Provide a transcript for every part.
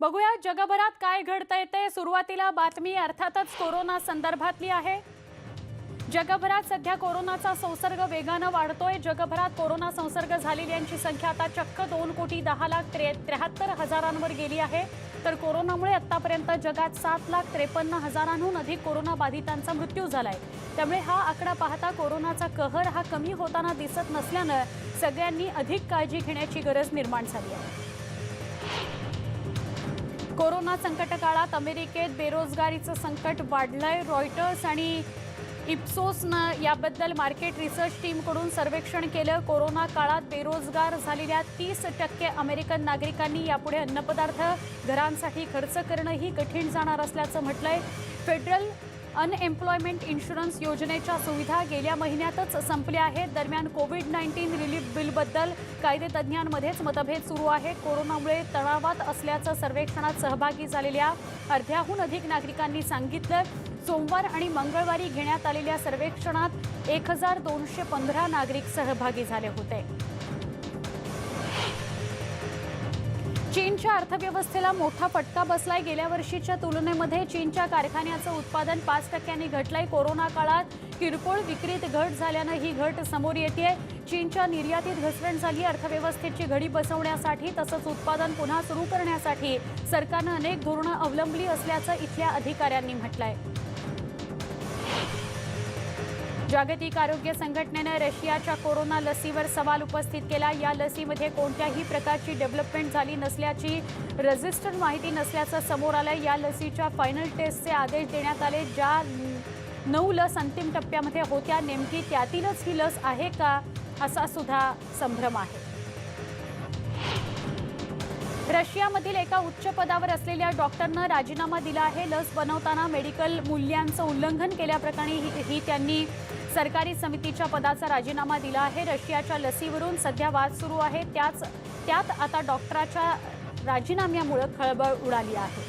बघूया जगभरात काय घडतंय ते. सुरुवातीला बातमी अर्थातच कोरोना संदर्भातली आहे. जगभरात सध्या कोरोनाचा संसर्ग वेगानं वाढतोय. जगभरात कोरोना संसर्ग झालेल्यांची संख्या आता चक्क दोन कोटी दहा लाख त्रे त्र्याहत्तर हजारांवर गेली आहे. तर कोरोनामुळे आतापर्यंत जगात सात लाख त्रेपन्न हजारांहून अधिक कोरोना बाधितांचा मृत्यू झालाय. त्यामुळे हा आकडा पाहता कोरोनाचा कहर हा कमी होताना दिसत नसल्यानं सगळ्यांनी अधिक काळजी घेण्याची गरज निर्माण झाली आहे. कोरोना संकट काळात अमेरिकेत बेरोजगारीचं संकट वाढलंय. रॉयटर्स आणि इप्सोसनं याबद्दल मार्केट रिसर्च टीमकडून सर्वेक्षण केलं. कोरोना काळात बेरोजगार झालेल्या तीस टक्के अमेरिकन नागरिकांनी यापुढे अन्नपदार्थ घरांसाठी खर्च करणंही कठीण जाणार असल्याचं म्हटलंय. फेडरल अनएम्प्लॉयमेंट इन्शुरन्स योजनेच्या सुविधा गेल्या महिन्यातच संपल्या आहेत. दरम्यान कोविड नाईन्टीन रिलीफ बिलबद्दल कायदेतज्ञांमध्येच मतभेद सुरू आहेत. कोरोनामुळे तणावात असल्याचं सर्वेक्षणात सहभागी झालेल्या अर्ध्याहून अधिक नागरिकांनी सांगितलं. सोमवार आणि मंगळवारी घेण्यात आलेल्या सर्वेक्षणात एक हजार दोनशे पंधरा नागरिक सहभागी झाले होते. चीनच्या अर्थव्यवस्थेला मोठा फटका बसलाय. गेल्या वर्षीच्या तुलनेमध्ये चीनच्या कारखान्याचं उत्पादन पाच टक्क्यांनी घटलंय. कोरोना काळात किरकोळ विक्रीत घट झाल्यानं ही घट समोर येते चीनच्या निर्यातीत घसरण झाली. अर्थव्यवस्थेची घडी बसवण्यासाठी तसंच उत्पादन पुन्हा सुरू करण्यासाठी सरकारनं अनेक धोरणं अवलंबली असल्याचं इथल्या अधिकाऱ्यांनी म्हटलंय. जागतिक आरोग्य संघटनेनं रशियाच्या कोरोना लसीवर सवाल उपस्थित केला. या लसीमध्ये कोणत्याही प्रकारची डेव्हलपमेंट झाली नसल्याची रजिस्टर्ड माहिती नसल्याचं समोर आलं या लसीच्या फायनल टेस्टचे आदेश देण्यात आले. ज्या नऊ लस अंतिम टप्प्यामध्ये होत्या नेमकी त्यातीलच ही लस आहे का असा सुद्धा संभ्रम आहे. रशियामधील एका उच्च पदावर असलेल्या डॉक्टरनं राजीनामा दिला आहे. लस बनवताना मेडिकल मूल्यांचं उल्लंघन केल्याप्रकरणी ही- ही त्यांनी सरकारी समितीच्या पदाचा राजीनामा दिला आहे. रशियाच्या लसीवरून सध्या वाद सुरू आहे. त्याच त्यात आता डॉक्टराच्या राजीनाम्यामुळे खळबळ उडाली आहे.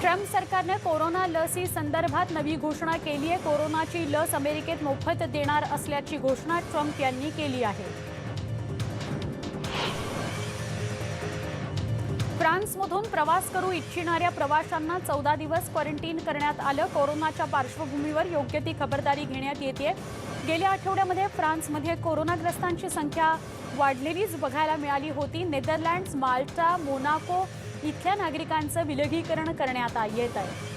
ट्रम्प सरकारने कोरोना लसी संदर्भात नवी घोषणा केली आहे कोरोनाची लस अमेरिकेत मोफत देणार असल्याची घोषणा ट्रम्प यांनी केली आहे. फ्रान्समधून प्रवास करू इच्छिणाऱ्या प्रवाशांना चौदा दिवस क्वारंटीन करण्यात आलं. कोरोनाच्या पार्श्वभूमीवर योग्य ती खबरदारी घेण्यात येते गेल्या आठवड्यामध्ये फ्रान्समध्ये कोरोनाग्रस्तांची संख्या वाढलेलीच बघायला मिळाली होती. नेदरलँड्स माल्टा मोनाको इथल्या नागरिकांचं विलगीकरण करण्यात येत आहे.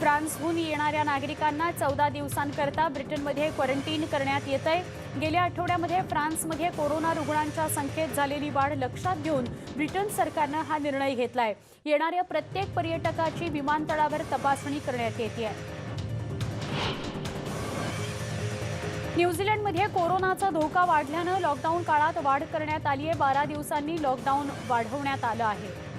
फ्रान्सहून येणाऱ्या नागरिकांना चौदा दिवसांकरता ब्रिटनमध्ये क्वारंटीन करण्यात येत आहे गेल्या आठवड्यामध्ये फ्रान्समध्ये कोरोना रुग्णांच्या संख्येत झालेली वाढ लक्षात घेऊन ब्रिटन सरकारनं हा निर्णय घेतलाय. येणाऱ्या प्रत्येक पर्यटकाची विमानतळावर तपासणी करण्यात येते. आहे न्यूझीलंडमध्ये कोरोनाचा धोका वाढल्यानं लॉकडाऊन काळात वाढ करण्यात आली आहे बारा दिवसांनी लॉकडाऊन वाढवण्यात आलं आहे.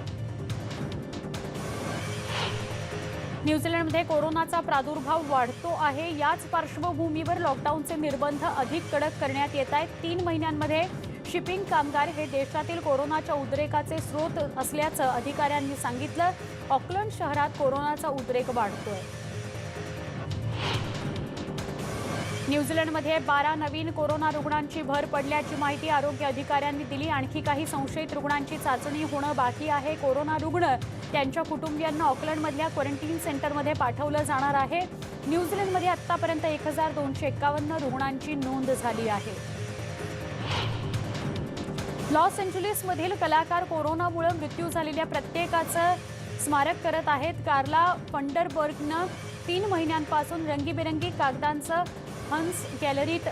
न्यूझीलंडमध्ये कोरोनाचा प्रादुर्भाव वाढतो आहे. याच पार्श्वभूमीवर लॉकडाऊनचे निर्बंध अधिक कडक करण्यात येत आहेत. तीन महिन्यांमध्ये शिपिंग कामगार हे देशातील कोरोनाच्या उद्रेकाचे स्रोत असल्याचं अधिकाऱ्यांनी सांगितलं. ऑकलंड शहरात कोरोनाचा उद्रेक वाढतोय. न्यूझीलंडमध्ये बारा नवीन कोरोना रुग्णांची भर पडल्याची माहिती आरोग्य अधिकाऱ्यांनी दिली. आणखी काही संशयित रुग्णांची चाचणी होणं बाकी आहे. कोरोना रुग्ण त्यांच्या कुटुंबियांना ऑकलंडमधल्या क्वारंटीन सेंटरमध्ये पाठवलं जाणार आहे. न्यूझीलंडमध्ये आत्तापर्यंत एक हजार दोनशे एकावन्न रुग्णांची नोंद झाली आहे. लॉस एंजलिसमधील कलाकार कोरोनामुळे मृत्यू झालेल्या प्रत्येकाचं स्मारक करत आहेत. कार्ला फंडरबर्गनं तीन महिन्यांपासून रंगीबेरंगी कागदांचं हंस गॅलरीत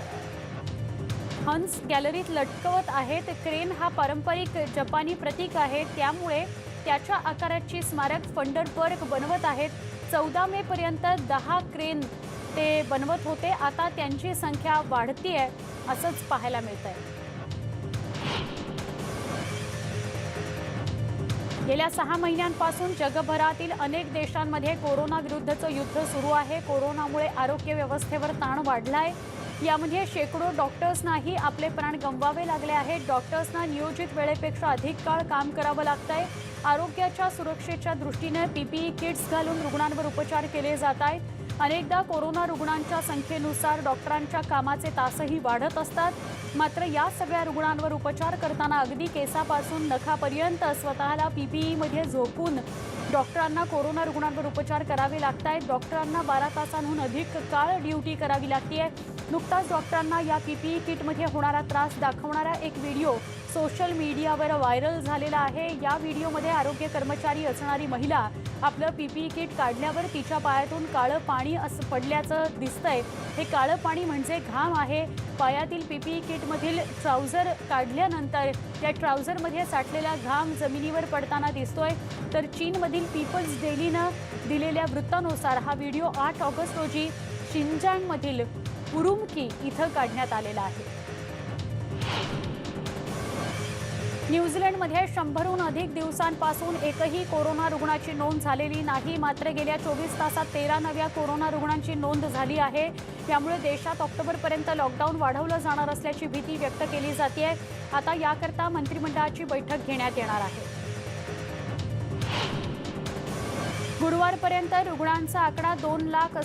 हंस गॅलरीत लटकवत आहेत क्रेन हा पारंपरिक जपानी प्रतीक आहे. त्यामुळे त्याच्या आकाराची स्मारक फंडरबर्ग बनवत आहेत. चौदा मे पर्यंत दहा क्रेन ते बनवत होते. आता त्यांची संख्या वाढतीये असंच पाहायला मिळत आहे गेल्या सहा महिन्यांपासून जगभरातील अनेक देशांमध्ये कोरोना विरुद्धचं युद्ध सुरू आहे. कोरोनामुळे आरोग्य व्यवस्थेवर ताण आहे यामध्ये शेकडो डॉक्टर्सनाही आपले प्राण गमवावे लागले आहेत. डॉक्टर्सना नियोजित वेळेपेक्षा अधिक काळ काम करावं लागतंय. आरोग्याच्या सुरक्षेच्या दृष्टीनं पीपीई किट्स घालून रुग्णांवर उपचार केले जात आहेत. अनेकदा कोरोना रुग्णांच्या संख्येनुसार डॉक्टरांच्या कामाचे तासही वाढत असतात. मात्र या सगळ्या रुग्णांवर उपचार करताना अगदी केसापासून नखापर्यंत स्वतःला पीपीईमध्ये झोपून डॉक्टरांना कोरोना रुग्णांवर उपचार करावे लागत आहेत डॉक्टरांना बारा तासांहून अधिक काळ ड्युटी करावी लागते नुकताच डॉक्टरांना या पीपीई किटमध्ये होणारा त्रास दाखवणारा एक व्हिडिओ सोशल मीडियावर व्हायरल झालेला आहे. या व्हिडिओमध्ये आरोग्य कर्मचारी असणारी महिला आपलं पीपीई किट काढल्यावर तिच्या पायातून काळं पाणी असं पडल्याचं दिसतंय. हे काळं पाणी म्हणजे घाम आहे. पायातील पीपीई किटमधील ट्राउझर काढल्यानंतर त्या ट्राउझरमध्ये साठलेला घाम जमिनीवर पडताना दिसतोय. तर चीनमधील पीपल्स डेलीनं दिलेल्या वृत्तानुसार हा व्हिडिओ आठ ऑगस्ट रोजी शिंजांगमधील उरुमकी इथं काढण्यात आलेला आहे. न्यूझीलंडमध्ये शंभरहून अधिक दिवसांपासून एकही कोरोना रुग्णाची नोंद झालेली नाही. मात्र गेल्या चोवीस तासात तेरा नव्या कोरोना रुग्णांची नोंद झाली आहे. त्यामुळे देशात ऑक्टोबरपर्यंत लॉकडाऊन वाढवलं जाणार असल्याची भीती व्यक्त केली जाते आता याकरता मंत्रिमंडळाची बैठक घेण्यात येणार आहे. गुरुवारपर्यंत रुग्णांचा आकडा दोन लाख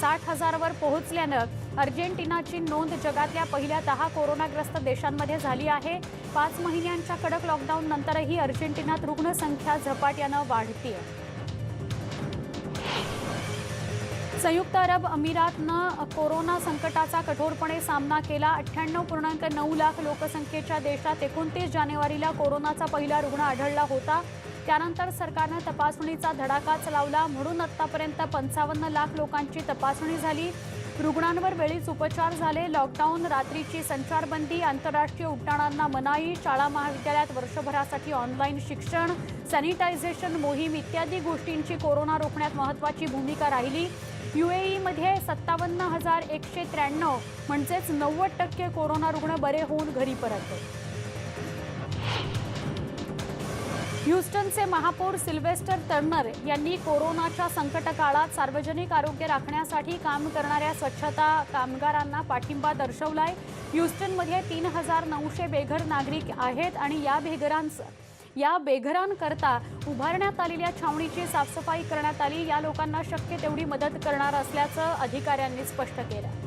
साठ हजारवर पोहोचल्यानं अर्जेंटिनाची नोंद जगातल्या पहिल्या दहा कोरोनाग्रस्त देशांमध्ये झाली आहे. पाच महिन्यांच्या कडक लॉकडाऊन नंतरही अर्जेंटिनात रुग्णसंख्या झपाट्यानं वाढतीय. संयुक्त अरब अमिरातनं कोरोना संकटाचा कठोरपणे सामना केला. अठ्ठ्याण्णव पूर्णांक नऊ लाख लोकसंख्येच्या देशात एकोणतीस जानेवारीला कोरोनाचा पहिला रुग्ण आढळला होता. त्यानंतर सरकारनं तपासणीचा धडाकाच लावला. म्हणून आत्तापर्यंत पंचावन्न लाख लोकांची तपासणी झाली. रुग्णांवर वेळीच उपचार झाले. लॉकडाऊन रात्रीची संचारबंदी आंतरराष्ट्रीय उड्डाणांना मनाई शाळा महाविद्यालयात वर्षभरासाठी ऑनलाईन शिक्षण सॅनिटायझेशन मोहीम इत्यादी गोष्टींची कोरोना रोखण्यात महत्त्वाची भूमिका राहिली. युएईमध्ये सत्तावन्न हजार एकशे त्र्याण्णव म्हणजेच नव्वद टक्के कोरोना रुग्ण बरे होऊन घरी परतले. ह्युस्टनचे महापौर सिल्वेस्टर टर्नर यांनी कोरोनाच्या संकट काळात सार्वजनिक आरोग्य राखण्यासाठी काम करणाऱ्या स्वच्छता कामगारांना पाठिंबा दर्शवलाय. ह्युस्टनमध्ये तीन हजार नऊशे बेघर नागरिक आहेत आणि या बेघरांचं या बेघरांकरता उभारण्यात आलेल्या छावणीची साफसफाई करण्यात आली. या लोकांना शक्य तेवढी मदत करणार असल्याचं अधिकाऱ्यांनी स्पष्ट केलं.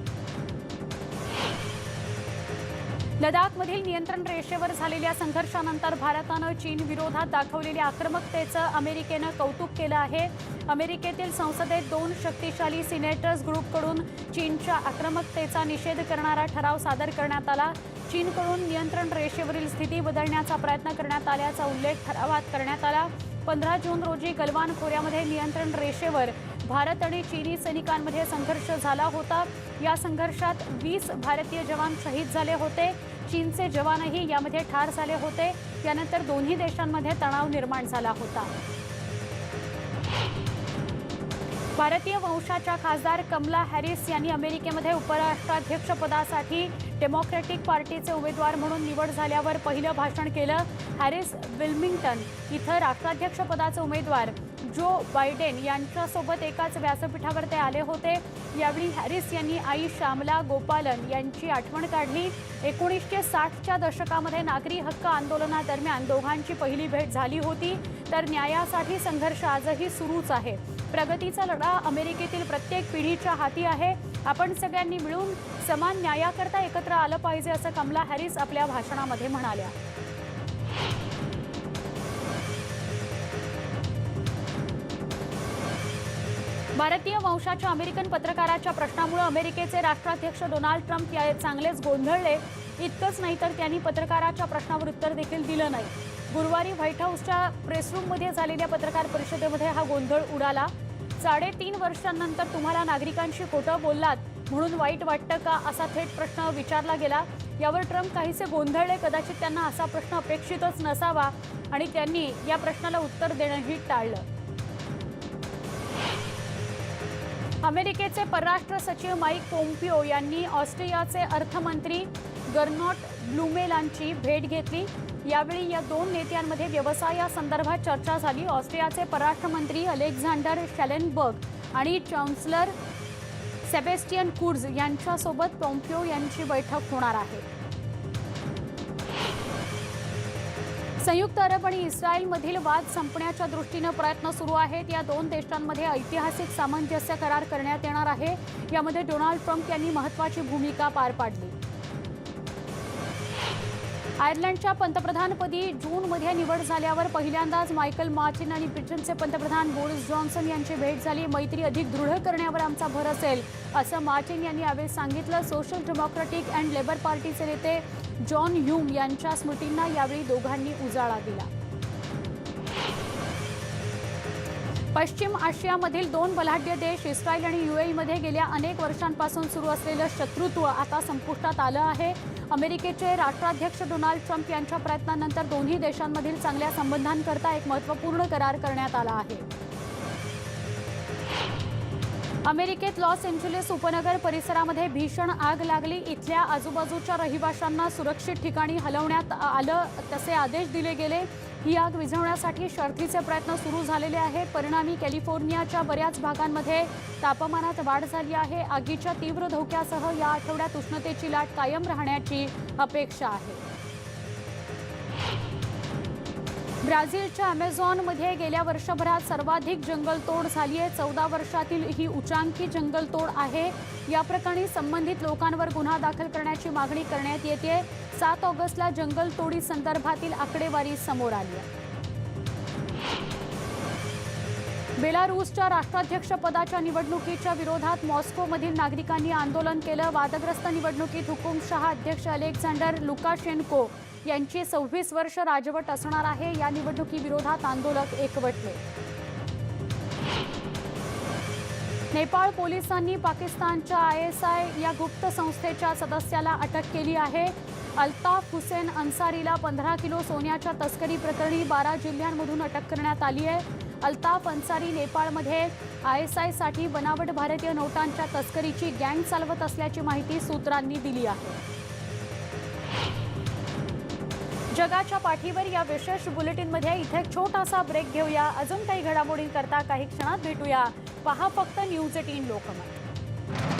लडाखमधील नियंत्रण रेषेवर झालेल्या संघर्षानंतर भारतानं चीन विरोधात दाखवलेल्या आक्रमकतेचं अमेरिकेनं कौतुक केलं आहे. अमेरिकेतील संसदेत दोन शक्तिशाली सिनेटर्स ग्रुपकडून चीनच्या आक्रमकतेचा निषेध करणारा ठराव सादर करण्यात आला. चीनकडून नियंत्रण रेषेवरील स्थिती बदलण्याचा प्रयत्न करण्यात आल्याचा उल्लेख ठरावात करण्यात आला. पंधरा जून रोजी गलवान खोऱ्यामध्ये नियंत्रण रेषेवर भारत आणि चीनी सैनिकांमध्ये संघर्ष झाला होता. या संघर्षात वीस भारतीय जवान शहीद झाले होते. चीनचे जवानही यामध्ये ठार झाले होते. यानंतर दोन्ही देशांमध्ये तणाव निर्माण झाला होता. भारतीय वंशाच्या खासदार कमला हॅरिस यांनी अमेरिकेमध्ये उपराष्ट्राध्यक्षपदासाठी डेमोक्रॅटिक पार्टीचे उमेदवार म्हणून निवड झाल्यावर पहिलं भाषण केलं. हॅरिस विल्मिंग्टन इथं राष्ट्राध्यक्षपदाचे उमेदवार जो बायडेन यांच्यासोबत एकाच व्यासपीठावर ते आले होते. यावेळी हॅरिस यांनी आई श्यामला गोपालन यांची आठवण काढली. एकोणीसशे साठच्या दशकामध्ये नागरी हक्क आंदोलनादरम्यान दोघांची पहिली भेट झाली होती. तर न्यायासाठी संघर्ष आजही सुरूच आहे. प्रगतीचा लढा अमेरिकेतील प्रत्येक पिढीच्या हाती आहे. आपण सगळ्यांनी मिळून समान न्यायाकरता एकत्र आलं पाहिजे असं कमला हॅरिस आपल्या भाषणामध्ये म्हणाल्या. भारतीय वंशाच्या अमेरिकन पत्रकाराच्या प्रश्नामुळे अमेरिकेचे राष्ट्राध्यक्ष डोनाल्ड ट्रम्प या चांगलेच गोंधळले. इतकंच नाही तर त्यांनी पत्रकाराच्या प्रश्नावर उत्तर देखील दिलं नाही. गुरुवारी व्हाईट हाऊसच्या प्रेसरूममध्ये झालेल्या पत्रकार परिषदेमध्ये हा गोंधळ उडाला. साडेतीन वर्षांनंतर तुम्हाला नागरिकांशी खोटं बोललात म्हणून वाईट वाटतं का असा थेट प्रश्न विचारला गेला. यावर ट्रम्प काहीसे गोंधळले कदाचित त्यांना असा प्रश्न अपेक्षितच नसावा आणि त्यांनी या प्रश्नाला उत्तर देणंही टाळलं. अमेरिकेचे परराष्ट्र सचिव माईक पोम्पिओ यांनी ऑस्ट्रियाचे अर्थमंत्री गर्नॉट ब्लुमेलांची भेट घेतली. यावेळी या दोन नेत्यांमध्ये व्यवसायासंदर्भात चर्चा झाली. ऑस्ट्रियाचे परराष्ट्रमंत्री अलेक्झांडर शॅलेनबर्ग आणि चान्सलर सेबेस्टियन कुर्ज यांच्यासोबत पोम्पिओ यांची बैठक होणार आहे. संयुक्त अरब आणि इस्रायलमधील वाद संपण्याच्या दृष्टीनं प्रयत्न सुरू आहेत. या दोन देशांमध्ये ऐतिहासिक सामंजस्य करार करण्यात येणार आहे. यामध्ये डोनाल्ड ट्रम्प यांनी महत्वाची भूमिका पार पाडली. आयर्लंडच्या पंतप्रधानपदी जूनमध्ये निवड झाल्यावर पहिल्यांदाच मायकल मार्टिन आणि ब्रिटनचे पंतप्रधान बोरिस जॉन्सन यांची भेट झाली. मैत्री अधिक दृढ करण्यावर आमचा भर असेल असं मार्टिन यांनी यावेळी सांगितलं. सोशल डेमोक्रॅटिक अँड लेबर पार्टीचे नेते जॉन ह्यूम यांच्या स्मृतींना यावेळी दोघांनी उजाळा दिला. पश्चिम आशियामधील दोन बलाढ्य देश इस्रायल आणि युएईमध्ये गेल्या अनेक वर्षांपासून सुरू असलेलं शत्रुत्व आता संपुष्टात आलं आहे. अमेरिकेचे राष्ट्राध्यक्ष डोनाल्ड ट्रम्प यांच्या प्रयत्नानंतर दोन्ही देशांमधील चांगल्या संबंधांकरता एक महत्त्वपूर्ण करार करण्यात आला आहे. अमेरिकेत लॉस एंजुलिस उपनगर परिसरामध्ये भीषण आग लागली. इथल्या आजूबाजूच्या रहिवाशांना सुरक्षित ठिकाणी हलवण्यात आलं तसे आदेश दिले गेले. ही आग विझवण्यासाठी शर्थीचे प्रयत्न सुरू झालेले आहेत परिणामी कॅलिफोर्नियाच्या बऱ्याच भागांमध्ये तापमानात वाढ झाली आहे. आगीच्या तीव्र धोक्यासह या आठवड्यात उष्णतेची लाट कायम राहण्याची अपेक्षा आहे. ब्राझीलच्या अमेझॉनमध्ये गेल्या वर्षभरात सर्वाधिक जंगलतोड झाली आहे. चौदा वर्षातील ही उच्चांकी जंगलतोड आहे. या प्रकरणी संबंधित लोकांवर गुन्हा दाखल करण्याची मागणी करण्यात येते. सात ऑगस्टला जंगलतोडी संदर्भातील आकडेवारी समोर आली आहे. बेलारूसच्या राष्ट्राध्यक्षपदाच्या निवडणुकीच्या विरोधात मॉस्कोमधील नागरिकांनी आंदोलन केलं. वादग्रस्त निवडणुकीत हुकुमशहा अध्यक्ष अलेक्झांडर लुकाशेन्को यांची सव्वीस वर्ष राजवट असणार आहे. या निवडणुकीविरोधात आंदोलक एकवटले. नेपाळ पोलिसांनी पाकिस्तानच्या आय एस आय या गुप्त संस्थेच्या सदस्याला अटक केली आहे. अल्ताफ हुसेन अन्सारीला पंधरा किलो सोन्याच्या तस्करी प्रकरणी बारा जिल्ह्यांमधून अटक करण्यात आली आहे. अल्ताफ अन्सारी नेपाळमध्ये आय एस आयसाठी बनावट भारतीय नोटांच्या तस्करीची गँग चालवत असल्याची माहिती सूत्रांनी दिली आहे. जगाच्या पाठीवर या विशेष बुलेटिनमध्ये इथे एक छोटासा ब्रेक घेऊया. अजून काही घडामोडींकरता काही क्षणात भेटूया. पहा फक्त न्यूज एटीन लोकमत.